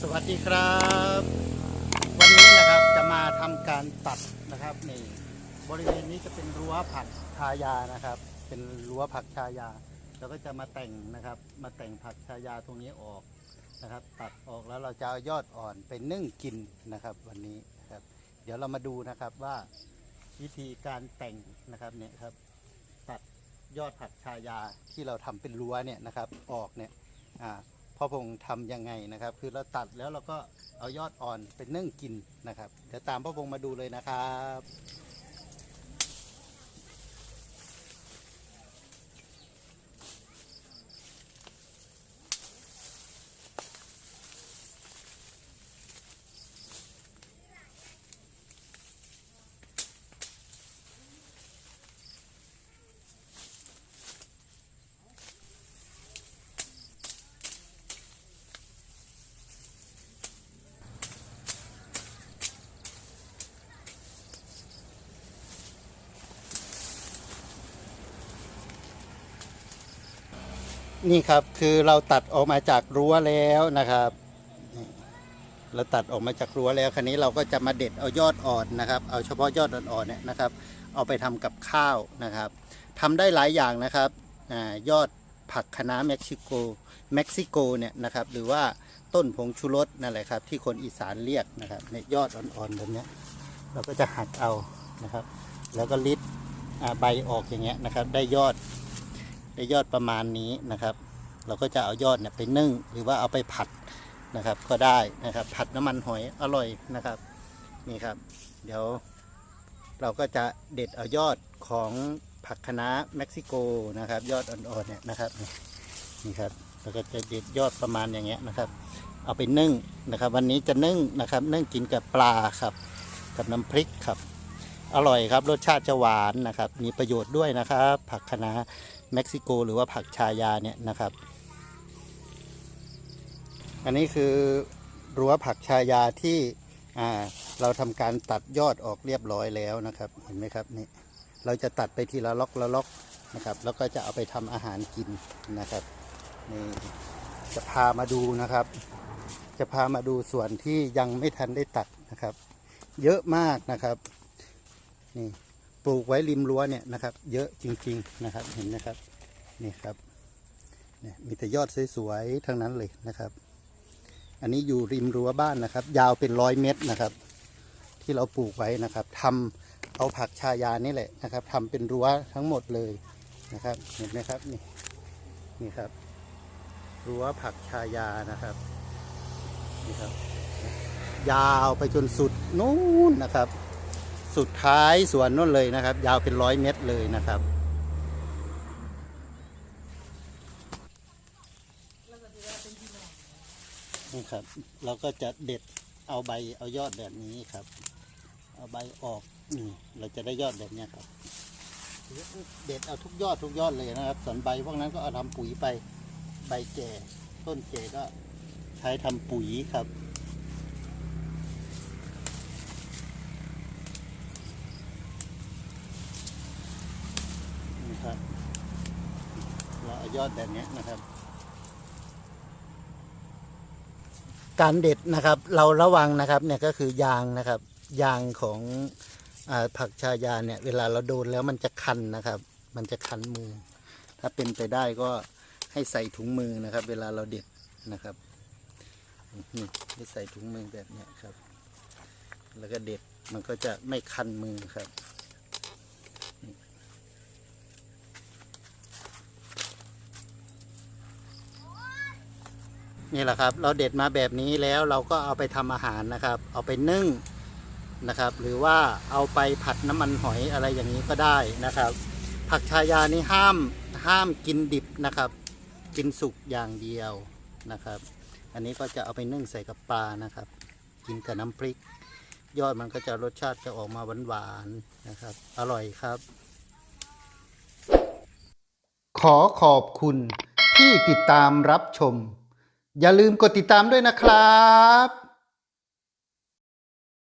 สวัสดีครับ วันนี้นะครับจะมาทำการตัดนะครับนี่บริเวณนี้จะเป็นรั้วผักชายานะครับ เป็นรั้วผักชายาเราก็จะมาแต่งนะครับ มาแต่งผักชายาตรงนี้ออกนะครับ ตัดออกแล้วเราจะเอายอดอ่อนไปนึ่งกินนะครับ วันนี้นะครับ เดี๋ยวเรามาดูนะครับว่าวิธีการแต่งนะครับเนี่ยครับ ตัดยอดผักชายาที่เราทำเป็นรั้วเนี่ยนะครับ ออกเนี่ยอ่า พ่อพงษ์ทำยังไงนะครับ คือเราตัดแล้วเราก็เอายอดอ่อนเป็นึ่งกินนะครับ เดี๋ยวตามพ่อพงษ์มาดูเลยนะครับ นี่ครับคือเราตัดออกมาจากรั้วแล้วนะครับเราตัดออกมาจากรั้วแล้วคันนี้เราก็จะมาเด็ดเอายอดอ่อนนะครับ เอาเฉพาะยอดอ่อนๆเนี่ยนะครับ เอาไปทำกับข้าวนะครับทำได้หลายอย่างนะครับอยอดผักคะน้าเม็กซิโกเม็กซิโกเนี่ยนะครับหรือว่าต้นผงชูรสนั่นแหละครับ ที่คนอีสานเรียกนะครับเนี่ยอดอ่อนๆแบบนี้เราก็จะหักเอานะครับ แล้วก็ลิดใบออกอย่างเงี้ยนะครับ ได้ยอด ได้ยอดประมาณนี้นะครับ เราก็จะเอายอดเนี่ยไปนึ่ง หรือว่าเอาไปผัดนะครับ ก็ได้นะครับ ผัดน้ำมันหอยอร่อยนะครับนี่ครับ เดี๋ยวเราก็จะเด็ดเอายอดของผักคะน้าเม็กซิโกนะครับ ยอดอ่อนๆเนี่ยนะครับนี่นี่ครับเราก็จะเด็ดยอดประมาณอย่างเงี้ยนะครับ เอาไปนึ่งนะครับ วันนี้จะนึ่งนะครับ นึ่งกินกับปลาครับ กับน้ำพริกครับ อร่อยครับรสชาติจะหวานนะครับ มีประโยชน์ด้วยนะครับ ผักคะน้า เม็กซิโก หรือว่าผักชายาเนี่ยนะครับ อันนี้คือรั้วผักชายาที่เราทำการตัดยอดออกเรียบร้อยแล้วนะครับ เห็นไหมครับนี่เราจะตัดไปทีละล็อกละล็อกนะครับ แล้วก็จะเอาไปทำอาหารกินนะครับนี่จะพามาดูนะครับ จะพามาดูส่วนที่ยังไม่ทันได้ตัดนะครับ เยอะมากนะครับนี่ ปลูกไว้ริมรั้วเนี่ยนะครับ เยอะจริง ๆนะครับเห็นนะครับนี่ครับเนี่ยมีแต่ยอดสวยๆทั้งนั้นเลยนะครับ อันนี้อยู่ริมรั้วบ้านนะครับ ยาวเป็นร้อยเมตรนะครับ ที่เราปลูกไว้นะครับทำเอาผักชายานี่แหละนะครับทำเป็นรั้วทั้งหมดเลยนะครับเห็นไหมครับนี่นี่ครับ รั้วผักชายานะครับนี่ครับ ยาวไปจนสุดนู้นนะครับ สุดท้ายสวนนู่นเลยนะครับ ยาวเป็นร้อยเมตรเลยนะครับนี่ครับ เราก็จะเด็ดเอาใบเอายอดแบบนี้ครับ เอาใบออกนี่เราจะได้ยอดแบบนี้ครับ เด็ดเอาทุกยอดทุกยอดเลยนะครับส่วนใบพวกนั้นก็เอาทำปุ๋ยไปใบแก่ ต้นแก่ก็ใช้ทำปุ๋ยครับ นะครับ เราเอายอดแบบนี้นะครับ การเด็ดนะครับ เราระวังนะครับเนี่ยก็คือยางนะครับ ยางของอผักชายาเนี่ย เวลาเราโดนแล้วมันจะคันนะครับ มันจะคันมือ ถ้าเป็นไปได้ก็ให้ใส่ถุงมือนะครับ เวลาเราเด็ดนะครับนี่ให้ใส่ถุงมือแบบนี้ครับ แล้วก็เด็ดมันก็จะไม่คันมือครับ นี่แหละครับ เราเด็ดมาแบบนี้แล้วเราก็เอาไปทำอาหารนะครับ เอาไปนึ่งนะครับ หรือว่าเอาไปผัดน้ำมันหอยอะไรอย่างนี้ก็ได้นะครับ ผักชายานี่ห้ามห้ามกินดิบนะครับ กินสุกอย่างเดียวนะครับ อันนี้ก็จะเอาไปนึ่งใส่กับปลานะครับ กินกับน้ำพริก ยอดมันก็จะรสชาติจะออกมาหวานๆนะครับ อร่อยครับ ขอขอบคุณที่ติดตามรับชม อย่าลืมกดติดตามด้วยนะครับ